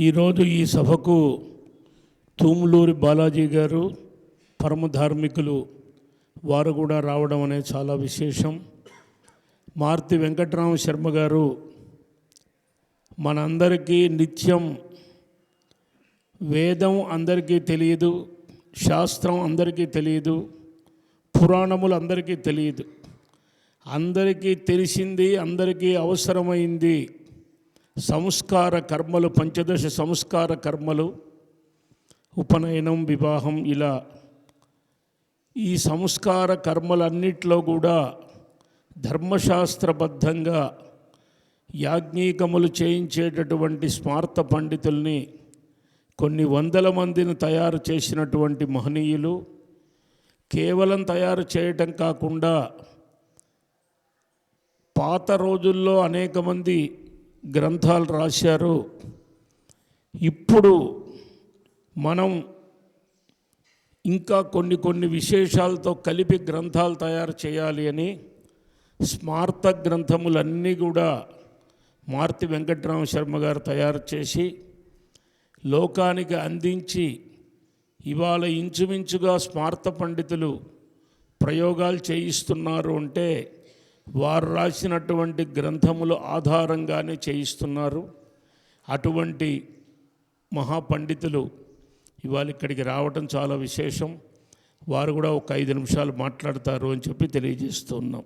ఈరోజు ఈ సభకు తూములూరి బాలాజీ గారు పరమ ధార్మికులు వారు కూడా రావడం అనేది చాలా విశేషం. మార్తి వెంకటరామ శర్మ గారు మనందరికీ నిత్యం వేదం అందరికీ తెలియదు శాస్త్రం అందరికీ తెలియదు పురాణములు అందరికీ తెలియదు. అందరికీ తెలిసింది అందరికీ అవసరమైంది సంస్కార కర్మలు పంచదశ సంస్కార కర్మలు ఉపనయనం వివాహం ఇలా ఈ సంస్కార కర్మలన్నిట్లో కూడా ధర్మశాస్త్రబద్ధంగా యాజ్ఞికములు చేయించేటటువంటి స్మార్థ పండితుల్ని కొన్ని వందల మందిని తయారు చేసినటువంటి మహనీయులు కేవలం తయారు చేయటం కాకుండా పాత రోజుల్లో అనేక మంది గ్రంథాలు రాశారు. ఇప్పుడు మనం ఇంకా కొన్ని కొన్ని విశేషాలతో కలిపి గ్రంథాలు తయారు చేయాలి అని స్మార్త గ్రంథములన్నీ కూడా మార్తి వెంకట్రామ శర్మ గారు తయారు చేసి లోకానికి అందించి ఇవాళ ఇంచుమించుగా స్మార్త పండితులు ప్రయోగాలు చేయిస్తున్నారు అంటే వారు రాసినటువంటి గ్రంథములు ఆధారంగానే చేయిస్తున్నారు. అటువంటి మహాపండితులు ఇవాళ ఇక్కడికి రావటం చాలా విశేషం. వారు కూడా ఒక ఐదు నిమిషాలు మాట్లాడతారు అని చెప్పి తెలియజేస్తున్నాం